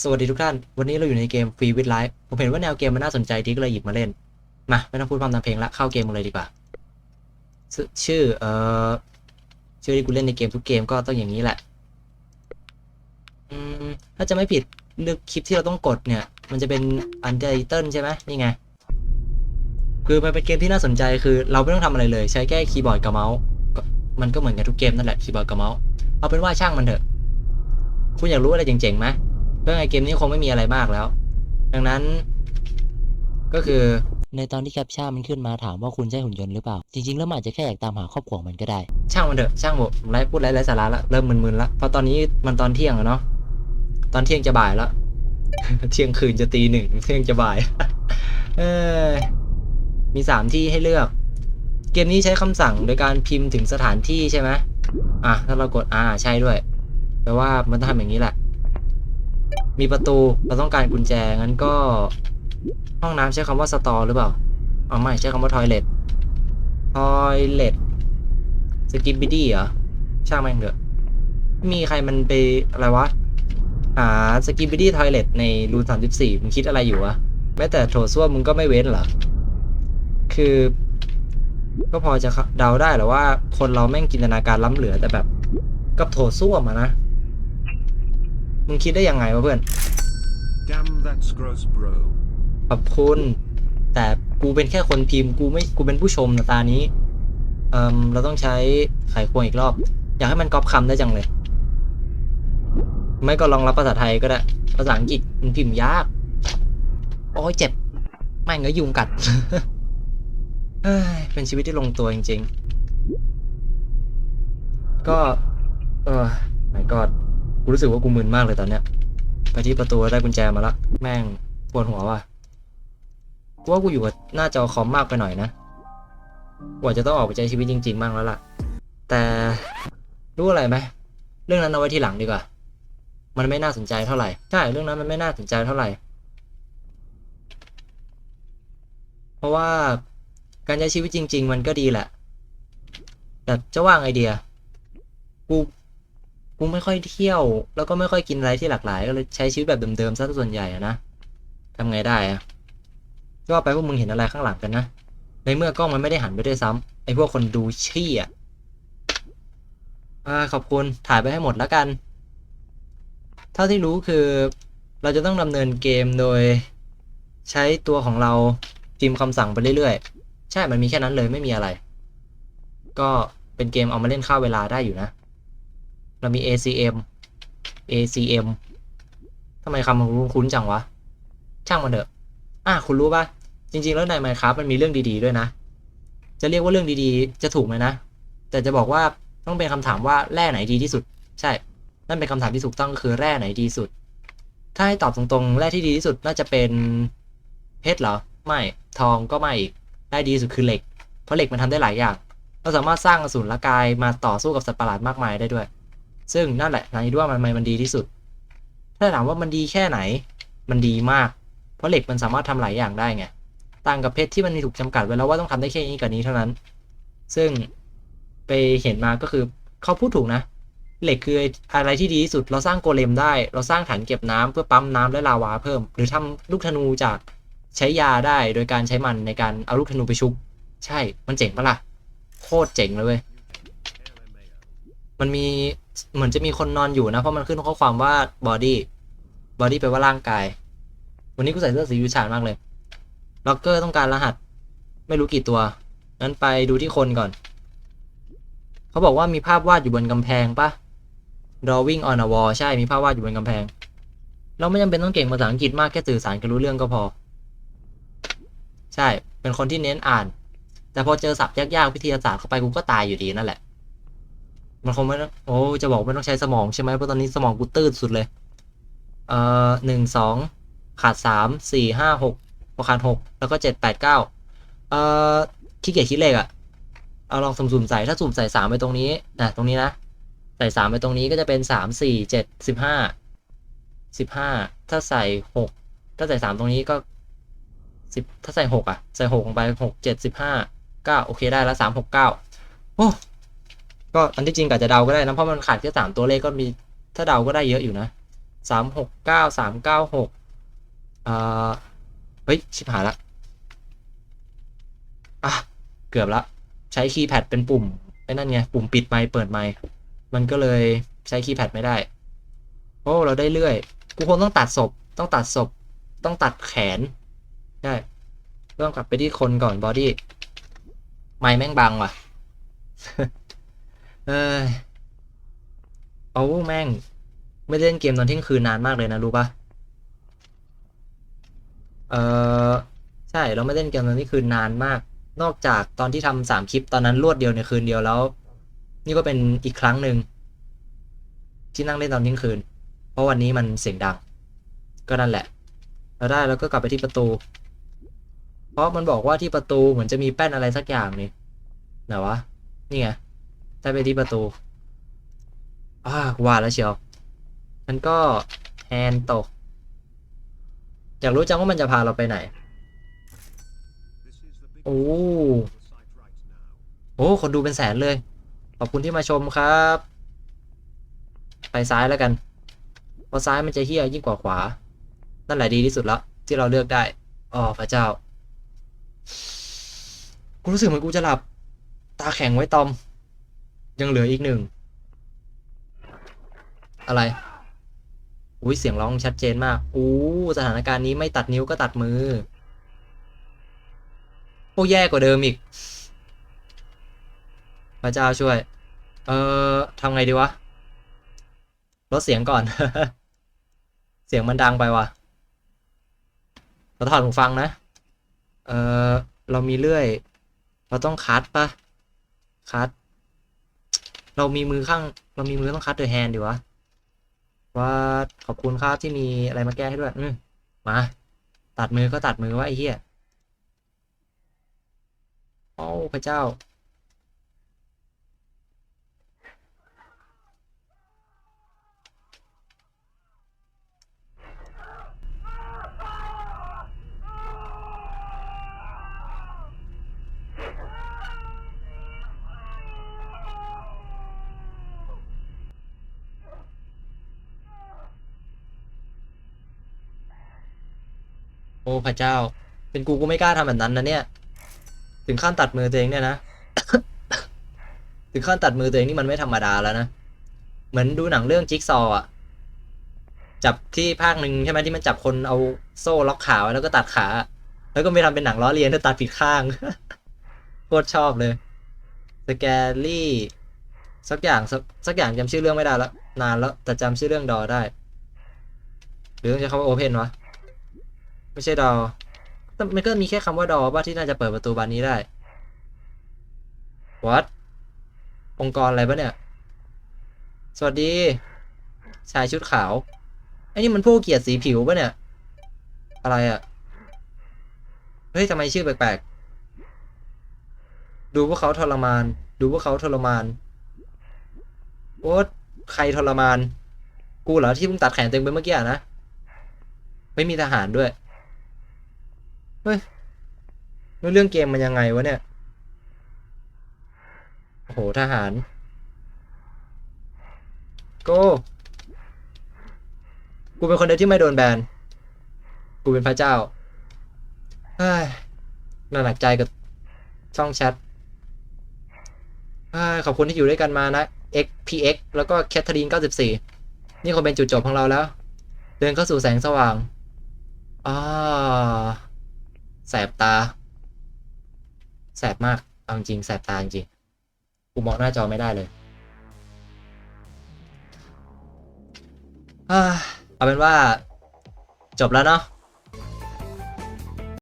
สวัสดีทุกท่าน วันนี้เราอยู่ในเกม Free with Life ผมเห็นว่าแนวเกมมันน่าสนใจดีก็เลยหยิบมาเล่น มา ไม่ต้องพูดพร่ำทำเพลงละ เข้าเกมเลยดีกว่าชชื่อ เอ่อ ชื่อที่กูเล่นในเกมทุกเกมก็ต้องอย่างนี้แหละ อืม ถ้าจะไม่ผิดเลือกคลิปที่เราต้องกดเนี่ย มันจะเป็น Untitled ใช่ไหมนี่ไง คือมันเป็นเกมที่น่าสนใจคือ เราไม่ต้องทำอะไรเลย ใช้แค่คีย์บอร์ดกับเมาส์ มันก็เหมือนกันทุกเกมนั่นแหละคีย์บอร์ดกับเมาส์ เอาเป็นว่าช่างมันเถอะ คุณอยากรู้อะไรเจ๋งๆไหม เรื่องไอเกมนี้คงไม่มีอะไรมากแล้ว ดังนั้น ก็คือในตอนที่แคปชั่นมันขึ้นมาถามว่าคุณใช่หุ่นยนต์หรือเปล่า จริงๆ แล้วมันอาจจะแค่อยากตามหาครอบครัวของมันก็ได้ ช่างมันเถอะช่างหมดไลฟ์พูดไร้ไร้สาระละเริ่มมึนๆละเพราะตอนนี้มันตอนเที่ยงอะเนาะตอนเที่ยงจะบ่ายแล้วเที่ยงคืนจะตีหนึ่งเที่ยงจะบ่าย เออมีสามที่ให้เลือก เกมนี้ใช้คำสั่งโดยการพิมพ์ถึงสถานที่ใช่ไหมอะถ้าเรากดอ่าใช่ด้วยแปลว่ามันต้องทำอย่างนี้แหละ มีประตูเราต้องการกุญแจงั้นก็ ห้องน้ำใช้คำว่าสตอหรือเปล่าอ๋อไม่ใช้คำว่าทอยเลททอยเลทสกิปบิดี้เหรอช่างแม่งเถอะมีใครมันไปอะไรวะ หาสกิปบิดี้ทอยเลทในรูนสามสิบสี่มึงคิดอะไรอยู่วะแม้แต่โถส้วมมึงก็ไม่เว้นเหรอ คือ ก็พอจะเดาได้แหรอว่า คนเราแม่งจินตนาการล้ำเหลือแต่แบบ กับโถส้วมอะนะ มึงคิดได้ยังไงวะเพื่อน Damn, that's gross, bro. ขอบคุณ แต่กูเป็นแค่คนพิมพ์กูไม่กูเป็นผู้ชมนะตานี้ เอ่มเราต้องใช้ไขควงอีกรอบ อยากให้มันก๊อปคำได้จังเลย ไม่ก็ลองรับภาษาไทยก็ได้ ภาษาอังกฤษมันพิมพ์ยาก โอ้ยเจ็บไม่งเงยยุงกัด เฮ้ยเป็นชีวิตที่ลงตัวจริง ๆ ก็ เออไม่ กูรู้สึกว่ากูมึนมากเลยตอนเนี้ย ไปที่ประตูได้กุญแจมาละ แม่งปวดหัวว่ะ กูว่ากูอยู่กับหน้าจอคอมมากไปหน่อยนะกว่าจะต้องออกไปใช้ชีวิตจริงๆบ้างแล้วล่ะ แต่รู้อะไรไหมเรื่องนั้นเอาไว้ทีหลังดีกว่า มันไม่น่าสนใจเท่าไหร่ ใช่ เรื่องนั้นมันไม่น่าสนใจเท่าไหร่ เพราะว่าการใช้ชีวิตจริง ๆ มันก็ดีแหละ แต่จะว่างไอเดีย กู กูไม่ค่อยเที่ยว แล้วก็ไม่ค่อยกินอะไรที่หลากหลาย ก็เลยใช้ชีวิตแบบเดิมๆซะส่วนใหญ่อะนะทำไงได้อะก็ไปพวกมึงเห็นอะไรข้างหลังกันนะ ในเมื่อกล้องมันไม่ได้หันไปด้วยซ้ำไอ้พวกคนดูชี่ยอ่าขอบคุณถ่ายไปให้หมดแล้วกัน เท่าที่รู้คือเราจะต้องดำเนินเกมโดยใช้ตัวของเราพิมพ์คำสั่งไปเรื่อยๆ ใช่ มันมีแค่นั้นเลยไม่มีอะไร ก็เป็นเกมเอามาเล่นข้าวเวลาได้อยู่นะ เรามี ACM ACM ทำไมคำมันคุ้นจังวะ ช่างมันเถอะ อะคุณรู้ปะจริง ๆ แล้วใน Minecraft มันมีเรื่องดีๆด้วยนะ จะเรียกว่าเรื่องดีๆ จะถูกไหมนะ แต่จะบอกว่าต้องเป็นคำถามว่าแร่ไหนดีที่สุด ใช่ นั่นเป็นคำถามที่ถูกต้องคือแร่ไหนดีสุด ถ้าให้ตอบตรงๆ แร่ที่ดีที่สุดน่าจะเป็นเพชรเหรอ ไม่ ทองก็ไม่อีก แร่ดีที่สุดคือเหล็ก เพราะเหล็กมันทำได้หลายอย่าง เราสามารถสร้างอสูรละกายมาต่อสู้กับสัตว์ประหลาดมากมายได้ด้วย ซึ่งนั่นแหละนายคิดว่ามันมันดีที่สุด ถ้าถามว่ามันดีแค่ไหน มันดีมาก เพราะเหล็กมันสามารถทำหลายอย่างได้ไง ต่างกับเพชรที่มันมีถูกจำกัดไว้แล้วว่าต้องทำได้แค่นี้กับนี้เท่านั้น ซึ่งไปเห็นมาก็คือเขาพูดถูกนะ เหล็กคืออะไรที่ดีที่สุด เราสร้างโกเลมได้ เราสร้างถังเก็บน้ำเพื่อปั๊มน้ำและลาวาเพิ่ม หรือทำลูกธนูจากใช้ยาได้โดยการใช้มันในการเอาลูกธนูไปชุบ ใช่ มันเจ๋งปะล่ะ โคตรเจ๋งเลยเว้ย มันมี เหมือนจะมีคนนอนอยู่นะ เพราะมันขึ้นข้อความว่า body body แปลว่าร่างกาย วันนี้กูใส่เสื้อสียูชานมากเลยล็อกเกอร์ต้องการรหัส ไม่รู้กี่ตัว งั้นไปดูที่คนก่อน เขาบอกว่ามีภาพวาดอยู่บนกำแพงปะ drawing on a wall ใช่ มีภาพวาดอยู่บนกำแพง เราไม่จำเป็นต้องเก่งภาษาอังกฤษมากแค่สื่อสารกันรู้เรื่องก็พอ ใช่ เป็นคนที่เน้นอ่าน แต่พอเจอศัพท์ยากๆ วิทยาศาสตร์เข้าไปกูก็ตายอยู่ดีนั่นแหละ มันคงไม่ต้องโอ้จะบอกไม่ต้องใช้สมองใช่ไหมเพราะตอนนี้สมองกูตื้นสุดเลย เอ่อหนึ่งสองขาดสามสี่ห้าหกพอขาดหกแล้วก็เจ็ดแปดเก้าเอ่อขี้เกียจคิดเลขอะเอาลองสุ่มๆใส่ถ้าสุ่มใส่สามไปตรงนี้นะตรงนี้นะ ใส่สามไปตรงนี้ก็จะเป็นสามสี่เจ็ดสิบห้าสิบห้าถ้าใส่หกถ้าใส่สามตรงนี้ก็สิบถ้าใส่หกอะใส่หกลงไปหกเจ็ดสิบห้าเก้าโอเคได้แล้วสามหกเก้าโอ้ ก็อันที่จริงก็จะเดาก็ได้นะเพราะมันขาดแค่สามตัวเลขก็มีถ้าเดาก็ได้เยอะอยู่นะสามหกเก้าสามเก้าหกอ่าเฮ้ย ชิบหายละอะเกือบละ ใช้คีย์แพดเป็นปุ่มไอ้นั่นไง ปุ่มปิดไมค์เปิดไมค์มันก็เลยใช้คีย์แพดไม่ได้ โอ้เราได้เรื่อย กูคงต้องตัดศพ ต้องตัดศพ ต้องตัดแขนใช่ต้องกลับไปที่คนก่อนบอดี้ ไม้แม่งบังว่ะ เอ้ยเอาแม่ง ไม่ได้เล่นเกมตอนเที่ยงคืนนานมากเลยนะรู้ปะเออใช่เราไม่เล่นเกมตอนที่คืนนานมาก นอกจากตอนที่ทำสามคลิปตอนนั้นรวดเดียวในคืนเดียวแล้ว นี่ก็เป็นอีกครั้งหนึ่งที่นั่งเล่นตอนเที่ยงคืน เพราะวันนี้มันเสียงดัง ก็นั่นแหละเราได้แล้วก็กลับไปที่ประตู เพราะมันบอกว่าที่ประตูเหมือนจะมีแป้นอะไรสักอย่างนี่ไหนวะนี่ไง ได้ไปที่ประตูอ่าว่าแล้วเชียวมันก็แฮนตก อยากรู้จังว่ามันจะพาเราไปไหน โอ้โอ้คนดูเป็นแสนเลย ขอบคุณที่มาชมครับ ไปซ้ายแล้วกัน เพราะซ้ายมันจะเฮี้ยยิ่งกว่าขวา นั่นแหละดีที่สุดแล้วที่เราเลือกได้อ๋อพระเจ้า กูรู้สึกเหมือนกูจะหลับ ตาแข็งไว้ตอม ยังเหลืออีกหนึ่ง อะไร อุ้ยเสียงร้องชัดเจนมาก อู้สถานการณ์นี้ไม่ตัดนิ้วก็ตัดมือโอ้แย่กว่าเดิมอีก พระเจ้าช่วย เอ่อทำไงดีวะ ลดเสียงก่อน เสียงมันดังไปว่ะ เราถอดหูฟังนะ เออเรามีเลื่อย เราต้องคัดปะคัด เรามีมือข้าง เรามีมือต้องคัดเดอะแฮนด์ดีวะว่าขอบคุณครับที่มีอะไรมาแก้ให้ด้วย อืมมา ตัดมือก็ตัดมือวะไอ้เหี้ยโอ้พระเจ้า โอ้พระเจ้า เป็นกูกูไม่กล้าทำแบบนั้นนะเนี่ย ถึงขั้นตัดมือตัวเองเนี่ยนะ ถึงขั้นตัดมือตัวเองนี่มันไม่ธรรมดาแล้วนะ เหมือนดูหนังเรื่องจิ๊กซอว์อะจับที่ภาคหนึ่งใช่ไหมที่มันจับคนเอาโซ่ล็อกขาแล้วก็ตัดขา แล้วก็ไม่ทำเป็นหนังล้อเลียนแล้วตัดผิดข้างโคตรชอบเลยสแกลี่สักอย่างสักสักอย่างจำชื่อเรื่องไม่ได้แล้วนานแล้วแต่จำชื่อเรื่องดอได้ หรือต้องใช้คำว่าโอเพนวะ ไม่ใช่ดอแต่มันก็มีแค่คำว่าดอว่าที่น่าจะเปิดประตูบานนี้ได้วัดองค์กรอะไรปะเนี่ย สวัสดี ชายชุดขาวไอ้นี่มันผู้เกียรติสีผิวปะเนี่ย อะไรอะ่ะ เฮ้ยทำไมชื่อแปลกๆ ดูพวกเขาทรมาน ดูพวกเขาทรมานโอ๊ตใครทรมาน กูเหรอที่เพิ่งตัดแขนเต็มไปเมื่อกี้นะ ไม่มีทหารด้วย เฮ้ยแล้วเรื่องเกมมันยังไงวะเนี่ย โอ้โห ทหาร โก กูเป็นคนเดียวที่ไม่โดนแบน กูเป็นพระเจ้าเฮ้ยน่าหนักใจกับช่องแชทขอบคุณที่อยู่ด้วยกันมานะ XPX แล้วก็แคทเธอรีน94 นี่คงเป็นจุดจบของเราแล้ว เดินเข้าสู่แสงสว่าง อ่า แสบตา แสบมากเอาจริงแสบตาจริงกูมองหน้าจอไม่ได้เลยเอาเป็นว่าจบแล้วเนาะ